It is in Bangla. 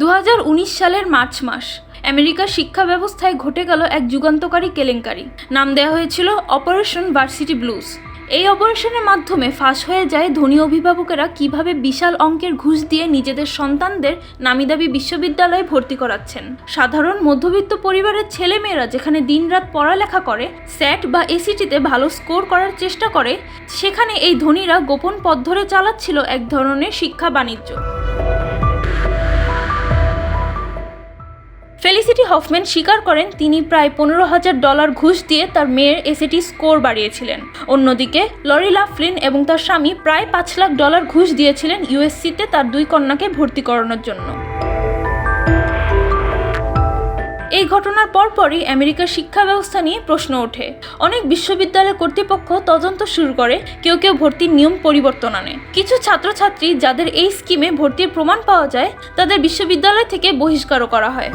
দু হাজার উনিশ সালের মার্চ মাস, আমেরিকার শিক্ষা ব্যবস্থায় ঘটে গেল এক যুগান্তকারী কেলেঙ্কারি। নাম দেওয়া হয়েছিল অপারেশন ভার্সিটি ব্লুজ। এই অপারেশনের মাধ্যমে ফাঁস হয়ে যায় ধনী অভিভাবকেরা কীভাবে বিশাল অঙ্কের ঘুষ দিয়ে নিজেদের সন্তানদের নামিদাবি বিশ্ববিদ্যালয়ে ভর্তি করাচ্ছেন। সাধারণ মধ্যবিত্ত পরিবারের ছেলেমেয়েরা যেখানে দিনরাত পড়ালেখা করে, স্যাট বা এসিটিতে ভালো স্কোর করার চেষ্টা করে, সেখানে এই ধনীরা গোপন পথ ধরে চালাচ্ছিল এক ধরনের শিক্ষা বাণিজ্য। ফেলিসিটি হফম্যান স্বীকার করেন, তিনি প্রায় পনেরো হাজার ডলার ঘুষ দিয়ে তার মেয়ের এসএটি স্কোর বাড়িয়েছিলেন। অন্যদিকে, লরি লাফলিন এবং তার স্বামী প্রায় পাঁচ লাখ ডলার ঘুষ দিয়েছিলেন ইউএসসিতে তার দুই কন্যাকে ভর্তি করানোর জন্য। এই ঘটনার পরপরই আমেরিকার শিক্ষা ব্যবস্থা নিয়ে প্রশ্ন ওঠে। অনেক বিশ্ববিদ্যালয় কর্তৃপক্ষ তদন্ত শুরু করে, কেউ কেউ ভর্তির নিয়ম পরিবর্তন আনে। কিছু ছাত্রছাত্রী যাদের এই স্কিমে ভর্তির প্রমাণ পাওয়া যায়, তাদের বিশ্ববিদ্যালয় থেকে বহিষ্কারও করা হয়।